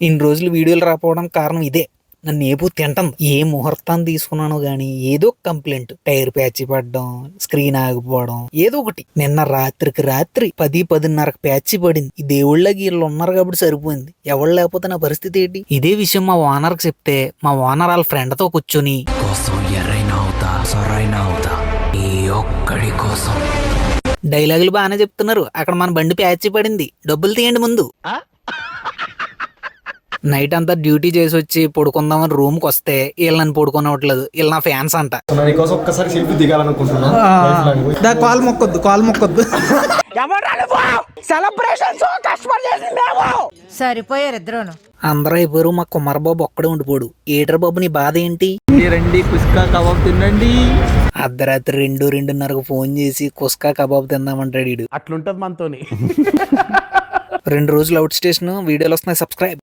ఇన్ని రోజులు వీడియోలు రాకపోవడానికి కారణం ఇదే. నన్ను ఏపో తింటాం. ఏ ముహూర్తాన్ని తీసుకున్నానో గానీ ఏదో కంప్లైంట్. టైర్ ప్యాచ్ పడడం స్క్రీన్ ఆగిపోవడం ఏదో ఒకటి. నిన్న రాత్రికి రాత్రి పది పదిన్నరకు ప్యాచ్ పడింది. ఈ దేవుళ్ళకి వీళ్ళు ఉన్నారు కాబట్టి సరిపోయింది. ఎవరు లేకపోతే నా పరిస్థితి ఏంటి? ఇదే విషయం మా ఓనర్కి చెప్తే మా ఓనర్ వాళ్ళ ఫ్రెండ్తో కూర్చొని కోసం ఎర్రైనా అవుతా సొరైనా అవుతా ఈ ఒక్కడి కోసం. డైలాగులు బాగానే చెప్తున్నారు. అక్కడ మన బండి ప్యాచ్ పడింది. డబ్బులు తీయండి ముందు. నైట్ అంతా డ్యూటీ చేసి వచ్చి పడుకుందామని రూమ్కి వస్తే వీళ్ళు నన్ను పడుకోనవట్లేదు వీళ్ళు నా ఫ్యాన్స్ అంట. ఒక్కసారి సెల్ఫీ దిగాలనుకుంటున్నా. కాల్ మొక్కొద్దు కాల్ మొక్కొద్దు. సరిపోయారు ఇద్దరును అందరూ అయిపోయారు మా కుమార్ బాబు ఒక్కడే ఉండిపోడు ఏటర్ బాబు నీ బాధ ఏంటి? రండి కుస్కా కబాబ్ తినండి అర్ధరాత్రి రెండు రెండున్నరకు ఫోన్ చేసి కుస్కా కబాబ్ తిందామంటాడు వీడు అట్లుంటది మనతోని. రెండు రోజులు అవుట్ స్టేషన్ వీడియోలు వస్తున్నాయి సబ్స్క్రైబ్